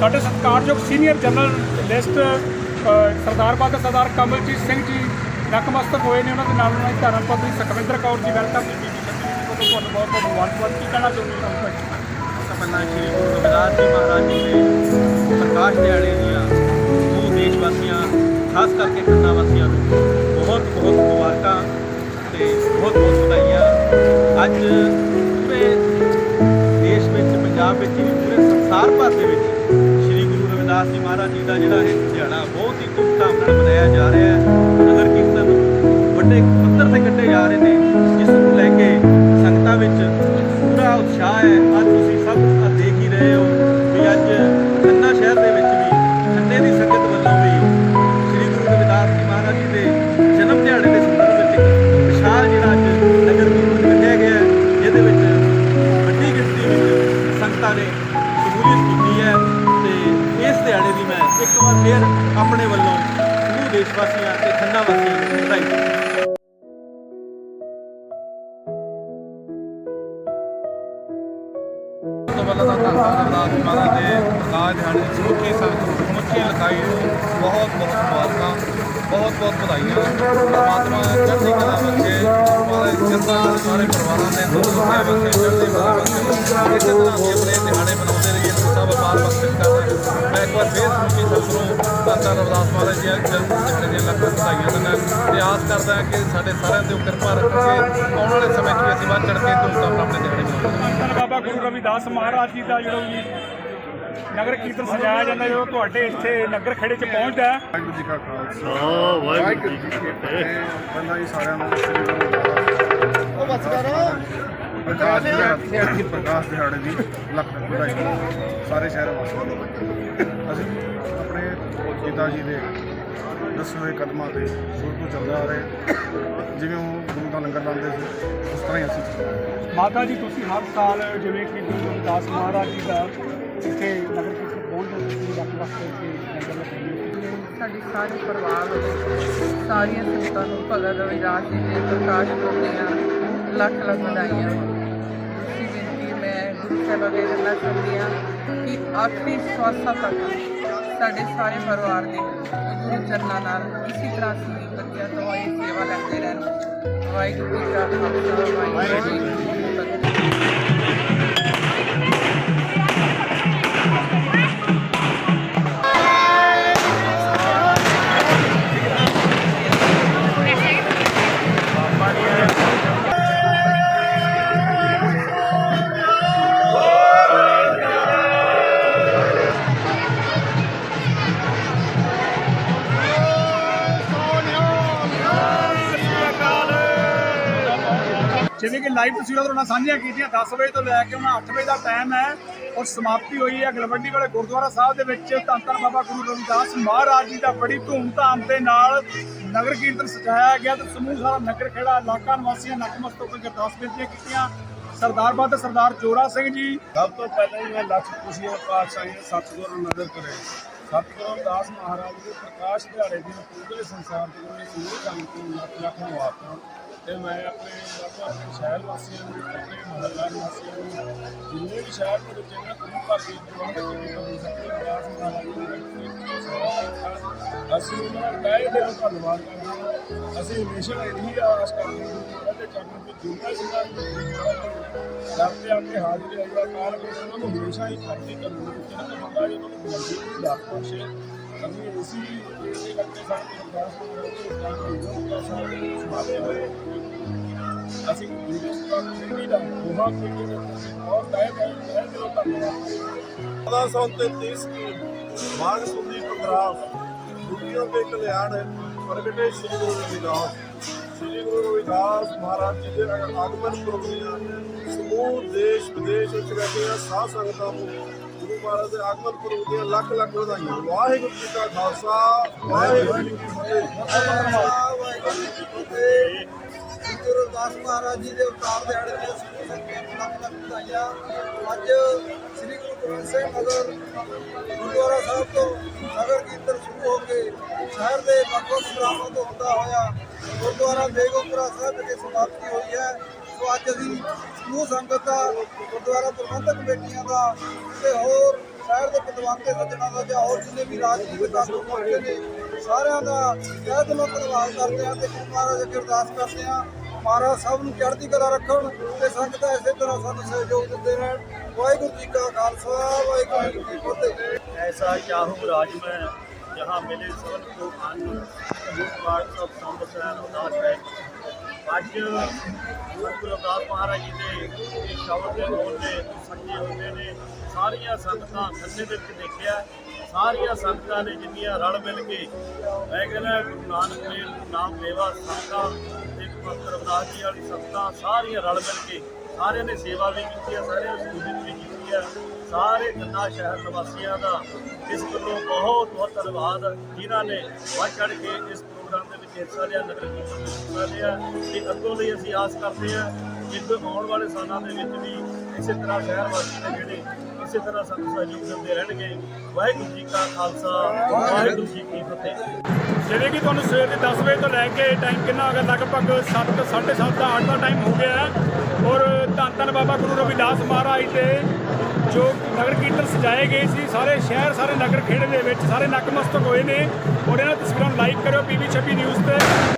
ਸਾਡੇ ਸਤਿਕਾਰਯੋਗ senior general list Sardar Badal Sardar Kamaljit Singh ji ਨਕਮਸਤਕ ਹੋਏ ਨੇ। ਉਹਨਾਂ ਦੇ ਨਾਲ ਉਹਨਾਂ ਦੀ ਧਰਮ ਪਤਨੀ ਸੁਖਵਿੰਦਰ ਕੌਰ ਜੀ, ਵੈਲਕਮ ਜੀ। ਬੀਬੀ ਜੀ ਤੁਹਾਨੂੰ ਬਹੁਤ ਬਹੁਤ ਮੁਬਾਰਕਬਾਦ ਕੀ ਕਹਿਣਾ ਚਾਹੁੰਦੇ ਹੋ? ਤੁਹਾਨੂੰ ਸਭ ਪਹਿਲਾਂ ਸ਼੍ਰੀ ਗੁਰੂ ਰਵਿਦਾਸ ਜੀ ਮਹਾਰਾਜ ਜੀ ਦੇ ਪ੍ਰਕਾਸ਼ ਦਿਹਾੜੇ ਦੀਆਂ ਉਹ ਦੇਸ਼ ਵਾਸੀਆਂ ਖਾਸ ਕਰਕੇ ਖੰਨਾ ਵਾਸੀਆਂ ਨੂੰ ਬਹੁਤ ਬਹੁਤ ਮੁਬਾਰਕਾਂ। ਅੱਜ ਪੂਰੇ ਦੇਸ਼ ਵਿੱਚ, ਪੰਜਾਬ ਵਿੱਚ ਵੀ ਪੂਰੇ ਸੰਸਾਰ ਭਰ ਦੇ ਵਿੱਚ ਸ਼੍ਰੀ ਗੁਰੂ ਰਵਿਦਾਸ ਜੀ ਮਹਾਰਾਜ ਜੀ ਦਾ ਜਿਹੜਾ ਇਹ ਦਿਹਾੜਾ ਬਹੁਤ ਹੀ ਧੂਮਧਾਮ ਨਾਲ ਮਨਾਇਆ ਜਾ ਰਿਹਾ ਹੈ। ਨਗਰ ਕੀਰਤਨ ਵੱਡੇ ਪੱਧਰ ਤੇ ਕੱਢੇ ਜਾ ਰਹੇ ਨੇ ਖੰਨਾ ਵਾਸੀਆਂ ਵਧਾਈ ਪਹਿਲਾਂ ਤਾਂ ਧੰਨ ਰਵਿਦਾਸ ਜੀ ਮਹਾਰਾਜ ਦੇ ਪ੍ਰਕਾਸ਼ ਦਿਹਾੜੇ ਸਮੁੱਚੀ ਸੰਗਤ ਸਮੁੱਚੀ ਇਲਾਕਾਈ ਬਹੁਤ ਬਹੁਤ ਮੁਬਾਰਕਾਂ, ਬਹੁਤ ਬਹੁਤ ਵਧਾਈਆਂ। ਪਰਮਾਤਮਾ ਚੜ੍ਹਦੀ ਕਲਾ ਬਖਸ਼ੇ ਮਹਾਰਾਜ ਦੀ ਸਾਰੇ ਪਰਿਵਾਰਾਂ ਦੇ ਤੰਦਰੁਸਤੀਆਂ ਬਖਸ਼ੇ, ਚੜ੍ਹਦੀ ਕਲਾ ਬਖਸ਼ੇ। ਇਸੇ ਤਰ੍ਹਾਂ ਅਸੀਂ ਆਪਣੇ ਦਿਹਾੜੇ ਮਨਾਉਂਦੇ ਰਹੀਏ ਸਭ ਅਪਾਰ ਬਖਸ਼ਿਸ਼ ਕਰਨ ਮੈਂ ਇੱਕ ਵਾਰ ਫੇਰ ਸਮੁੱਚੀ ਸੰਗਤ ਨੂੰ ਧੰਨ ਧੰਨ ਰਵਿਦਾਸ ਮਹਾਰਾਜ ਜੀ ਦੇ ਲੱਖ ਲੱਖ ਵਧਾਈਆਂ ਦਿੰਦਾ ਤੇ ਆਸ ਕਰਦਾ ਹਾਂ ਕਿ ਸਾਡੇ ਸਾਰਿਆਂ ਉਹ ਕਿਰਪਾ ਰੱਖਣਗੇ। ਆਉਣ ਵਾਲੇ ਸਮੇਂ 'ਚ ਅਸੀਂ ਵੱਧ ਚੜ੍ਹ ਕੇ ਧੂਮਧਾਮ ਨਾਲ ਆਪਣੇ ਦਿਹਾੜੇ ਧੰਨ ਬਾਬਾ ਗੁਰੂ ਰਵਿਦਾਸ ਮਹਾਰਾਜ ਜੀ ਦਾ ਜਿਹੜਾ ਵੀ ਨਗਰ ਕੀਰਤਨ ਸਜਾਇਆ ਜਾਂਦਾ ਜਦੋਂ ਤੁਹਾਡੇ ਇੱਥੇ ਨਗਰ ਖੇੜੇ 'ਚ ਪਹੁੰਚਦਾ ਹੈ। ਵਾਹਿਗੁਰੂ ਜੀ ਕਾ ਖਾਲਸਾ। ਵਾਹਿਗੁਰੂ ਜੀ ਕੀ ਫਤਿਹ। ਪਹਿਲਾਂ ਹੀ ਸਾਰਿਆਂ ਨੂੰ ਸ੍ਰੀ ਗੁਰੂ ਉਹ ਬਸ ਪ੍ਰਕਾਸ਼ ਦਿਹਾੜੇ ਪ੍ਰਕਾਸ਼ ਦਿਹਾੜੇ ਦੀ ਲੱਖ ਲੱਖ ਵਧਾਈ ਸਾਰੇ ਸ਼ਹਿਰ ਵਾਸੀਆਂ ਨੂੰ। ਅਸੀਂ ਆਪਣੇ ਪਿਤਾ ਜੀ ਦੇ ਦੱਸੇ ਹੋਏ ਕਦਮਾਂ ਤੇ ਸ਼ੁਰੂ ਤੋਂ ਚੱਲਦਾ ਆ ਰਹੇ। ਜਿਵੇਂ ਉਹ ਗੁਰੂ ਦਾ ਲੰਗਰ ਲਾਉਂਦੇ ਸੀ ਉਸ ਤਰ੍ਹਾਂ ਹੀ ਅਸੀਂ ਚੱਲਾਂਗੇ ਮਾਤਾ ਜੀ ਤੁਸੀਂ ਹਰ ਸਾਲ ਜਿਵੇਂ ਕਿ ਗੁਰੂ ਰਵਿਦਾਸ ਮਹਾਰਾਜ ਜੀ ਦਾ ਇੱਥੇ ਨਗਰ ਕੀਰਤਨ ਪਹੁੰਚਦੇ ਹੋ ਤੁਸੀਂ ਵੱਖ ਵੱਖ ਇੱਥੇ ਲੰਗਰ ਸਾਡੀ ਸਾਰੀ ਪਰਿਵਾਰ ਵੱਲੋਂ ਸਾਰੀਆਂ ਸੰਗਤਾਂ ਨੂੰ ਭਗਤ ਰਵਿਦਾਸ ਜੀ ਦੇ ਪ੍ਰਕਾਸ਼ ਪੁਰਬ ਦੀਆਂ ਲੱਖ ਲੱਖ ਵਧਾਈਆਂ। ਦੂਸਰੀ ਬੇਨਤੀ ਮੈਂ ਗੁਰੂ ਸਾਹਿਬ ਅੱਗੇ ਕਰਨਾ ਚਾਹੁੰਦੀ ਹਾਂ ਕਿ ਆਖਰੀ ਸਵਾਸਾਂ ਤੱਕ ਸਾਡੇ ਸਾਰੇ ਪਰਿਵਾਰ ਦੇ ਗੁਰੂ ਚਰਨਾਂ ਨਾਲ ਇਸੇ ਤਰ੍ਹਾਂ ਅਸੀਂ ਬੱਚਿਆਂ ਤੋਂ ਇਹ ਸੇਵਾ ਲੈਂਦੇ ਰਹਿਣ। ਵਾਹਿਗੁਰੂ ਜੀ ਕਾ ਖਾਲਸਾ, ਵਾਹਿਗੁਰੂ ਜੀ ਕੀ ਫਤਿਹ। ਲਾਈਵ ਤਸਵੀਰਾਂ ਤੁਹਾਡੇ ਨਾਲ ਸਾਂਝੀਆਂ ਕੀਤੀਆਂ। 10 ਵਜੇ ਤੋਂ ਲੈ ਕੇ ਹੁਣ 8 ਵਜੇ ਦਾ ਟਾਈਮ ਹੈ ਔਰ ਸਮਾਪਤੀ ਹੋਈ ਹੈ। ਗਲਵੰਡੀ ਵਾਲੇ ਗੁਰਦੁਆਰਾ ਸਾਹਿਬ ਦੇ ਵਿੱਚ ਧੰਨ ਧੰਨ ਬਾਬਾ ਗੁਰੂ ਰਵਿਦਾਸ ਮਹਾਰਾਜ ਜੀ ਦਾ ਬੜੀ ਧੂਮਧਾਮ ਦੇ ਨਾਲ ਨਗਰ ਕੀਰਤਨ ਸਜਾਇਆ ਗਿਆ ਤੇ ਸਮੂਹ ਸਾਰਾ ਨਗਰ ਖੇੜਾ, ਇਲਾਕਾ ਨਿਵਾਸੀਆਂ ਨਤਮਸਤਕ ਹੋ ਕੇ ਅਰਦਾਸ ਬੇਨਤੀਆਂ ਕੀਤੀਆਂ। ਸਰਦਾਰ ਬਾਦ ਸਰਦਾਰ ਜੋਰਾ ਸਿੰਘ ਜੀ। ਸਭ ਤੋਂ ਪਹਿਲਾਂ ਹੀ ਮੈਂ ਲੱਖ ਖੁਸ਼ੀਆਂ ਪਾਤਸ਼ਾਹੀ ਸਤਿਗੁਰੂ ਨਦਰ ਕਰੇ ਸਤਿਗੁਰੂ ਰਵਿਦਾਸ ਮਹਾਰਾਜ ਦੇ ਪ੍ਰਕਾਸ਼ ਦਿਹਾੜੇ ਦੀ ਪੂਰੇ ਸੰਸਾਰ ਦੇ ਵਿੱਚ ਸਮੂਹ ਸ਼ਾਂਤੀ ਲੱਖ ਲੱਖ ਮੁਬਾਰਕਾਂ ਤੇ ਮੈਂ ਆਪਣੇ ਆਪਣੇ ਸ਼ਹਿਰ ਵਾਸੀਆਂ ਨੂੰ, ਆਪਣੇ ਮਹੱਲਾ ਨਿਵਾਸੀਆਂ ਨੂੰ, ਜਿੰਨੇ ਵੀ ਸ਼ਹਿਰ ਦੇ ਵਿੱਚ ਇਹਨਾਂ ਗੁਰੂ ਘਰ ਦੀ ਜਵਾਨ ਦੇ ਵਿੱਚ ਸਤਿਗੁਰੂ ਰਵਿਦਾਸ ਅਸੀਂ ਉਹਨਾਂ ਦਾ ਤਹਿ ਦਿਲੋਂ ਧੰਨਵਾਦ ਕਰਦੇ ਹਾਂ। ਅਸੀਂ ਹਮੇਸ਼ਾ ਇਹੀ ਆਸ ਕਰਦੇ ਹਾਂ ਕਿ ਉਹਨਾਂ ਦੇ ਚਰਨਾਂ ਵਿੱਚ ਜਿੰਨਾ ਜਿੰਨਾ ਸਭ ਹਾਜ਼ਰੀ ਆਈਆ ਕਾਰ ਕੇ ਉਹਨਾਂ ਨੂੰ ਹਮੇਸ਼ਾ ਹੀ ਖਾਤੀ ਕਰਨ ਦੀ ਕਿਰਤ ਮੰਗਾ ਉਹਨਾਂ ਨੂੰ ਬਲਦੀ ਦੀ ਦਾਤ ਅਸੀਂ ਹਿੰਦੁਸਤਾਨ ਦੀ ਦਾ ਬਹੁਤ ਕਿਤੇ ਦੇ ਕਲਿਆਣ ਪ੍ਰਗਟੇ ਸ਼੍ਰੀ ਗੁਰੂ ਰਵਿਦਾਸ। ਸ਼੍ਰੀ ਗੁਰੂ ਰਵਿਦਾਸ ਮਹਾਰਾਜ ਜੀ ਦੇ ਆਗਮਨ ਪ੍ਰੋਗਰਾਮ ਸਮੂਹ, ਦੇਸ਼, ਵਿਦੇਸ਼ ਵਿੱਚ ਰਹਿ ਸਾਧ ਸੰਗਤਾਂ ਨੂੰ ਗੁਰੂ ਮਹਾਰਾਜ ਦੇ ਆਗਮਨ ਪੁਰਬ ਦੀਆਂ ਲੱਖ ਲੱਖ ਵਧਾਈਆਂ। ਵਾਹਿਗੁਰੂ ਜੀ ਕਾ ਖਾਲਸਾ, ਵਾਹਿਗੁਰੂ ਜੀ ਕੀ ਫਤਿਹ। ਗੁਰੂ ਰਵਿਦਾਸ ਮਹਾਰਾਜ ਜੀ ਦੇ ਅਵਤਾਰ ਦਿਹਾੜੇ ਦੀਆਂ ਸਮੂਹ ਸੰਗਤਾਂ ਨੂੰ ਲੱਖ ਲੱਖ ਵਧਾਈਆਂ। ਅੱਜ ਸ੍ਰੀ ਗੁਰੂ ਗੋਬਿੰਦ ਸਿੰਘ ਨਗਰ ਗੁਰਦੁਆਰਾ ਸਾਹਿਬ ਤੋਂ ਨਗਰ ਕੀਰਤਨ ਸ਼ੁਰੂ ਹੋ ਕੇ ਸ਼ਹਿਰ ਦੇ ਵੱਖ ਵੱਖ ਗ੍ਰਾਮਾਂ ਤੋਂ ਹੁੰਦਾ ਹੋਇਆ ਗੁਰਦੁਆਰਾ ਬੇਗੋਪੁਰਾ ਸਾਹਿਬ ਵਿਖੇ ਸਮਾਪਤੀ ਹੋਈ ਹੈ। ਸੋ ਅੱਜ ਅਸੀਂ ਸਮੂਹ ਸੰਗਤ ਦਾ ਗੁਰਦੁਆਰਾ ਪ੍ਰਬੰਧਕ ਕਮੇਟੀਆਂ ਦਾ ਤੇ ਹੋਰ ਸ਼ਹਿਰ ਦੇ ਪਤਵੰਤੇ ਸੱਜਣਾ ਦਾ ਜਾਂ ਹੋਰ ਜਿੰਨੇ ਵੀ ਰਾਜਨੀਤਿਕ ਆਗੂ ਪਹੁੰਚੇ ਨੇ, ਸਾਰਿਆਂ ਦਾ ਤਹਿ ਦਿਲੋਂ ਧੰਨਵਾਦ ਕਰਦੇ ਹਾਂ ਤੇ ਮਹਾਰਾਜ ਅੱਗੇ ਅਰਦਾਸ ਕਰਦੇ ਹਾਂ। ਮਹਾਰਾਜ ਸਭ ਨੂੰ ਚੜ੍ਹਦੀ ਕਲਾ ਰੱਖਣ ਤੇ ਸੰਗਤਾਂ ਇਸੇ ਤਰ੍ਹਾਂ ਸਾਨੂੰ ਸਹਿਯੋਗ ਦਿੰਦੇ ਰਹਿਣ। ਵਾਹਿਗੁਰੂ ਜੀ ਕਾ ਖਾਲਸਾ, ਵਾਹਿਗੁਰੂ ਜੀ ਕੀ ਫਤਿਹ। ਐਸਾ ਚਾਹੂ ਰਾਜ ਮੈਂ, ਜਹਾਂ ਮਿਲੇ ਸਭ ਕੋ ਆਨੰਦ ਜੋ ਪਾਠ ਸਭ ਸੰਭਸੈ ਉਦਾਸ ਹੈ ਅੱਜ ਗੁਰੂ ਰਵਿਦਾਸ ਮਹਾਰਾਜ ਜੀ ਦੇ ਸ਼ਬਦ ਦੇ ਬੋਲ ਨੇ ਸੱਚੇ ਹੁੰਦੇ ਨੇ। ਸਾਰੀਆਂ ਸੰਗਤਾਂ ਖੰਨੇ ਦੇ ਵਿੱਚ ਦੇਖਿਆ। ਸਾਰੀਆਂ ਸੰਗਤਾਂ ਨੇ ਜਿੰਨੀਆਂ ਰਲ ਮਿਲ ਕੇ ਮੈਂ ਕਹਿੰਦਾ ਗੁਰੂ ਨਾਨਕ ਦੇਵ ਨਾਮ ਲੇਵਾ ਸੰਗਤਾਂ ਤੇ ਭਗਤ ਰਵਿਦਾਸ ਜੀ ਵਾਲੀ ਸੰਗਤਾਂ ਸਾਰੀਆਂ ਰਲ ਮਿਲ ਕੇ ਸਾਰਿਆਂ ਨੇ ਸੇਵਾ ਵੀ ਕੀਤੀ ਹੈ ਸਾਰਿਆਂ ਨੇ ਸਹੂਲਤ ਵੀ ਕੀਤੀ ਹੈ ਸਾਰੇ ਗੰਨਾ ਸ਼ਹਿਰ ਨਿਵਾਸੀਆਂ ਦਾ ਇਸ ਵੱਲੋਂ ਬਹੁਤ ਬਹੁਤ ਧੰਨਵਾਦ। ਜਿਨ੍ਹਾਂ ਨੇ ਵੱਧ ਚੜ੍ਹ ਕੇ ਇਸ ਵਿੱਚ ਹਿੱਸਾ ਲਿਆ ਨਗਰ ਕੀਰਤਨ ਵਿੱਚ ਹਿੱਸਾ ਲਿਆ ਤੇ ਅੱਗੋਂ ਲਈ ਅਸੀਂ ਆਸ ਕਰਦੇ ਹਾਂ ਕਿ ਆਉਣ ਵਾਲੇ ਸਾਲਾਂ ਦੇ ਵਿੱਚ ਵੀ ਇਸੇ ਤਰ੍ਹਾਂ ਸ਼ਹਿਰ ਵਾਸੀ ਨੇ ਜਿਹੜੇ ਇਸੇ ਤਰ੍ਹਾਂ ਸਾਨੂੰ ਸਹਿਯੋਗ ਦਿੰਦੇ ਰਹਿਣਗੇ। ਵਾਹਿਗੁਰੂ ਜੀ ਕਾ ਖਾਲਸਾ, ਵਾਹਿਗੁਰੂ ਜੀ ਕੀ ਫਤਿਹ। ਜਿਵੇਂ ਕਿ ਤੁਹਾਨੂੰ ਸਵੇਰ ਦੇ 10 ਵਜੇ ਤੋਂ ਲੈ ਕੇ ਟਾਈਮ ਕਿੰਨਾ ਹੋ ਗਿਆ? ਲਗਭਗ 7 7:30 ਦਾ 8 ਦਾ ਟਾਈਮ ਹੋ ਗਿਆ ਹੈ। ਔਰ ਧੰਨ ਧੰਨ ਬਾਬਾ ਗੁਰੂ ਰਵਿਦਾਸ ਮਹਾਰਾਜ ਦੇ, ਜੋ ਨਗਰ ਕੀਰਤਨ ਸਜਾਏ ਗਏ ਸੀ, ਸਾਰੇ ਸ਼ਹਿਰ, ਸਾਰੇ ਨਗਰ ਖੇੜੇ ਦੇ ਵਿੱਚ ਸਾਰੇ ਨਕਮਸਤਕ ਹੋਏ ਨੇ। ਔਰ ਇਹਨਾਂ ਤਸਵੀਰਾਂ ਨੂੰ ਲਾਈਕ ਕਰਿਓ, ਪੀਵੀ 26 ਨਿਊਜ਼ ਤੇ।